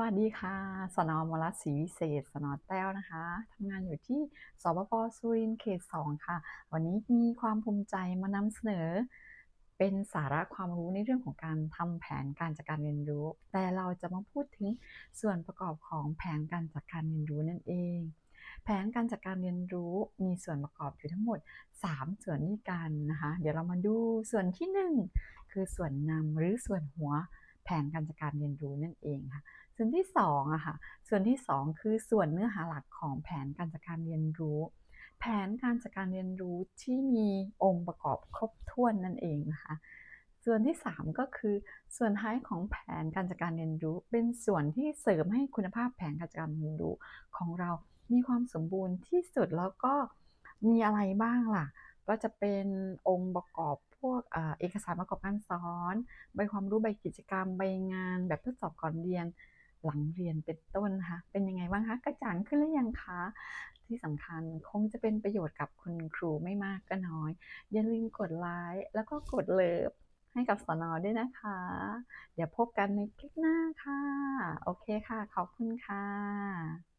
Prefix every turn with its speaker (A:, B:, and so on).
A: วัสดีค่ะ สนอมรัสศรีวิเศษ สนแต้วนะคะ ทำงานอยู่ที่สปปสุรินทร์เขตสองค่ะ วันนี้มีความภูมิใจมานำเสนอ เป็นสาระความรู้ในเรื่องของการทำแผนการจัดการเรียนรู้ แต่เราจะมาพูดถึงส่วนประกอบของแผนการจัดการเรียนรู้นั่นเอง แผนการจัดการเรียนรู้มีส่วนประกอบอยู่ทั้งหมด 3 ส่วนด้วยกันนะคะ เดี๋ยวเรามาดูส่วนที่ 1 คือส่วนนำหรือส่วนหัวแผนการจัดการเรียนรู้นั่นเองค่ะ ส่วนที่2อะค่ะ ส่วนที่ 2 คือส่วนเนื้อหาหลักของแผนการจัดการเรียนรู้ แผนการจัดการเรียนรู้ที่มีองค์ประกอบครบถ้วนนั่นเองนะคะ ส่วนที่ 3 ก็คือ ส่วนท้ายของแผนการจัดการเรียนรู้ เป็นส่วนที่เสริมให้คุณภาพแผนการจัดการเรียนรู้ของเรา มีความสมบูรณ์ที่สุดแล้วก็มีอะไรบ้างล่ะ ก็จะเป็นองค์ประกอบพวกเออเอกสารประกอบการสอน ใบความรู้ใบกิจกรรม ใบงาน แบบทดสอบก่อนเรียน หลังเรียนเป็นต้นนะคะเป็นยังไงบ้างคะกระจ่างขึ้นหรือยังคะที่สำคัญคงจะเป็นประโยชน์กับคุณครูไม่มากก็น้อย อย่าลืมกดไลค์แล้วก็กดเลิฟให้กับสอนอด้วยนะคะ เดี๋ยวพบกันในคลิปหน้าค่ะ โอเคค่ะ ขอบคุณค่ะ